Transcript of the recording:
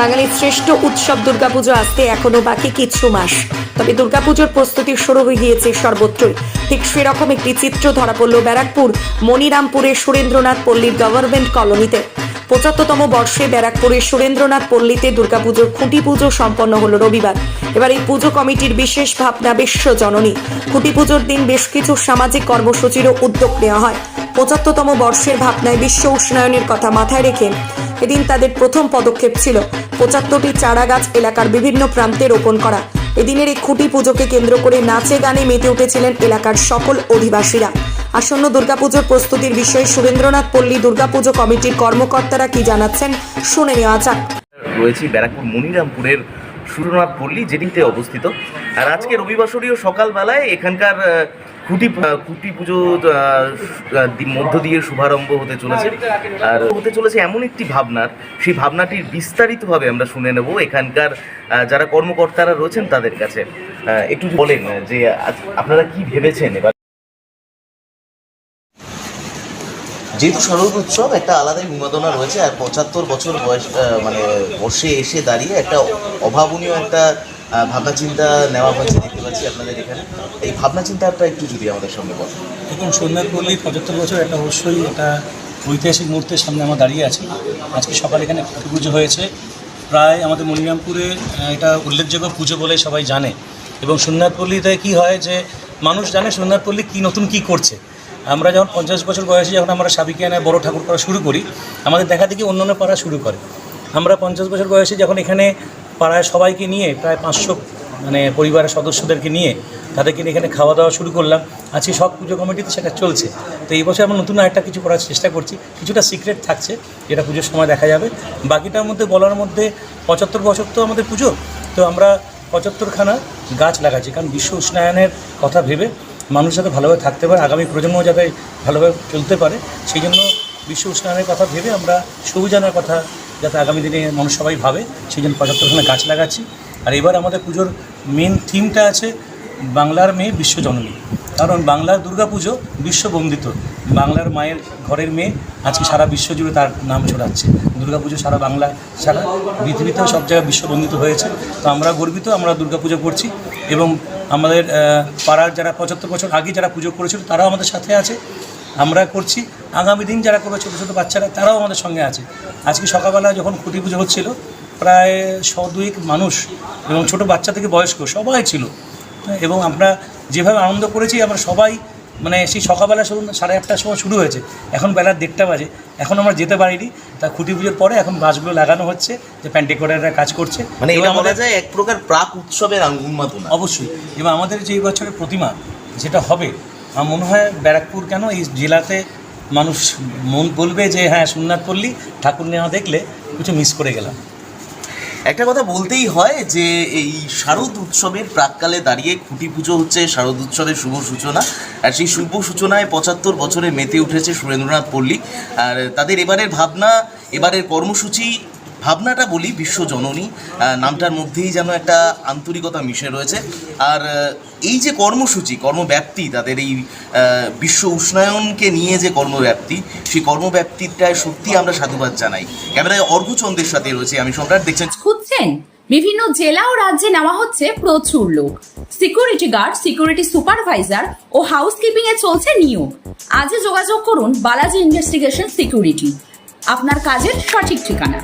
বাঙালির শ্রেষ্ঠ উৎসব দুর্গাপুজো আসতে এখনও বাকি কিছু মাস। তবে দুর্গাপুজোর প্রস্তুতি শুরু হয়ে গিয়েছে সর্বত্রই। ঠিক সেরকম একটি চিত্র ধরা পড়ল ব্যারাকপুর মনিরামপুরের সুরেন্দ্রনাথ পল্লীর গভর্নমেন্ট কলোনিতে। পঁচাত্তরতম বর্ষে ব্যারাকপুরের সুরেন্দ্রনাথ পল্লীতে দুর্গাপুজোর খুঁটি পুজো সম্পন্ন হলো রবিবার। এবার এই পুজো কমিটির বিশেষ ভাবনা বিশ্ব জননী খুঁটি পুজোর দিন বেশ কিছু সামাজিক কর্মসূচিরও উদ্যোগ নেওয়া হয়। পঁচাত্তরতম বর্ষের ভাবনায় বিশ্ব উষ্ণায়নের কথা মাথায় রেখে এদিন তাদের প্রথম পদক্ষেপ ছিল পঁচাত্তরটি চারা গাছ এলাকার বিভিন্ন প্রান্তে রোপণ করা। এদিনের এই খুঁটি পুজোকে কেন্দ্র করে নাচে গানে মেতে উঠেছিলেন এলাকার সকল অধিবাসীরা। আসন্ন দুর্গাপুজোর প্রস্তুতির বিষয়ে সুরেন্দ্রনাথ পল্লী দুর্গাপুজো কমিটির কর্মকর্তারা কি জানাচ্ছেন, শুনে নেওয়া যাক। রয়েছি ব্যারাকপুর মনিরামপুরের সুরনাথ পল্লী, যেটিতে অবস্থিত। আর আজকে রবিবাসরীয় সকালবেলায় এখানকার আহ, খুঁটি পুজো মধ্য দিয়ে শুভারম্ভ হতে চলেছে। আর হতে চলেছে এমন একটি ভাবনার সেই ভাবনাটির বিস্তারিতভাবে আমরা শুনে নেব এখানকার যারা কর্মকর্তারা রয়েছেন তাদের কাছে। একটু বলেন যে আপনারা কি ভেবেছেন এবার? যেহেতু শারদ উৎসব একটা আলাদাই উন্মাদনা রয়েছে আর পঁচাত্তর বছর বয়স মানে বর্ষে এসে দাঁড়িয়ে একটা অভাবনীয় একটা ভাবনা চিন্তা নেওয়া হয়েছে দেখতে পাচ্ছি আপনাদের এখানে। এই ভাবনা চিন্তাটা একটু যদি আমাদের সঙ্গে বলেন। দেখুন সোমনাথ পল্লী পঁচাত্তর বছর একটা অবশ্যই একটা ঐতিহাসিক মুহূর্তের সামনে আমরা দাঁড়িয়ে আছি। আজকে সকালে এখানে পুজো হয়েছে। প্রায় আমাদের মনিরামপুরে এটা উল্লেখযোগ্য পুজো বলে সবাই জানে। এবং সোমনাথ পল্লীতে কী হয় যে, মানুষ জানে সোমনাথ পল্লী কী নতুন কী করছে। আমরা যখন পঞ্চাশ বছর বয়সে, যখন আমরা সাবিকিয়ানায় বড় ঠাকুর করা শুরু করি, আমাদের দেখা দেখি অন্য পাড়া শুরু করে। আমরা পঞ্চাশ বছর বয়সে, যখন এখানে পাড়ায় সবাইকে নিয়ে, প্রায় পাঁচশো মানে পরিবারের সদস্যদেরকে নিয়ে তাদেরকে নিয়ে এখানে খাওয়া দাওয়া শুরু করলাম। আজকে সব পুজো কমিটিতে সেটা চলছে। তো এই বছর আমরা নতুন একটা কিছু করার চেষ্টা করছি। কিছুটা সিক্রেট থাকছে, যেটা পুজোর সময় দেখা যাবে। বাকিটার মধ্যে বলার মধ্যে পঁচাত্তর বছর তো আমাদের পুজো। তো আমরা পঁচাত্তরখানা গাছ লাগাচ্ছি, কারণ বিশ্ব উষ্ণায়নের কথা ভেবে মানুষ যাতে ভালোভাবে থাকতে পারে, আগামী প্রজন্ম যাতে ভালোভাবে চলতে পারে, সেই জন্য বিশ্ব উষ্ণায়নের কথা ভেবে আমরা সবুজানের কথা যাতে আগামী দিনে মানুষ সবাই ভাবে, সেই জন্য পঁচাত্তরখানা গাছ লাগাচ্ছি। আর এবার আমাদের পুজোর মেন থিমটা আছে বাংলার মেয়ে বিশ্বজননী। কারণ বাংলার দুর্গাপুজো বিশ্ববন্দিত। বাংলার মায়ের ঘরের মেয়ে আজকে সারা বিশ্ব জুড়ে তার নাম ছড়াচ্ছে। দুর্গাপুজো সারা বাংলা, সারা পৃথিবীতেও সব জায়গায় বিশ্ববন্দিত হয়েছে। তো আমরা গর্বিত, আমরা দুর্গাপুজো করছি এবং আমাদের পাড়ার যারা পঁচাত্তর বছর আগে যারা পুজো করেছিল তারাও আমাদের সাথে আছে। আমরা করছি। আগামী দিন যারা করবে ছোটো ছোটো বাচ্চারা তারাও আমাদের সঙ্গে আছে। আজকে সকালবেলা যখন খুঁটি পুজো হচ্ছিল প্রায় শদুইক মানুষ এবং ছোট বাচ্চা থেকে বয়স্ক সবাই ছিল। এবং আমরা যেভাবে আনন্দ করেছি আমরা সবাই মানে সেই সকালবেলা শুরু সাড়ে আটটার সময় শুরু হয়েছে। এখন বেলা দেড়টা বাজে। এখন আমরা যেতে পারিনি। তা খুঁটি পুজোর পরে এখন গাছগুলো লাগানো হচ্ছে যে প্যান্টিকোডাররা কাজ করছে। মানে এটা বলা যায় এক প্রকার প্রাক উৎসবের উন্মাদনা অবশ্যই। এবং আমাদের যে এই বছরের প্রতিমা যেটা হবে আমার মনে হয় ব্যারাকপুর কেন? এই জেলাতে মানুষ মন বলবে যে হ্যাঁ সোমনাথ পল্লী, ঠাকুর নেওয়া দেখলে কিছু মিস করে গেলাম। একটা কথা বলতেই হয় যে, এই শারদ উৎসবের প্রাককালে দাঁড়িয়ে খুঁটি পুজো হচ্ছে শারদ উৎসবের শুভ সূচনা। আর সেই শুভ সূচনায় পঁচাত্তর বছরে মেতে উঠেছে সুরেন্দ্রনাথ পল্লী। আর তাদের এবারের ভাবনা, এবারের কর্মসূচি ভাবনাটা বলি, বিশ্ব জননী নামটার মধ্যেই যেন একটা আন্তরিকতা মিশে রয়েছে। আর এই যে কর্মসূচি, কর্মব্যাপ্তি, তাদের এই বিশ্ব উষ্ণায়নকে নিয়ে যে কর্মব্যাপ্তি, সেই কর্মব্যাপ্তিটায় সত্যি আমরা সাধুবাদ জানাই। ক্যামেরায় অর্ঘচন্দ্রের সাথে রয়েছে আমি সম্রাট, দেখছেন? খুঁজছেন? বিভিন্ন জেলা ও রাজ্যে নেওয়া হচ্ছে প্রচুর লোক। সিকিউরিটি গার্ড, সিকিউরিটি সুপারভাইজার ও হাউসকিপিং এ চলছে নিয়োগ। আজই যোগাযোগ করুন বালাজি ইনভেস্টিগেশন সিকিউরিটি। আপনার কাজের সঠিক ঠিকানা।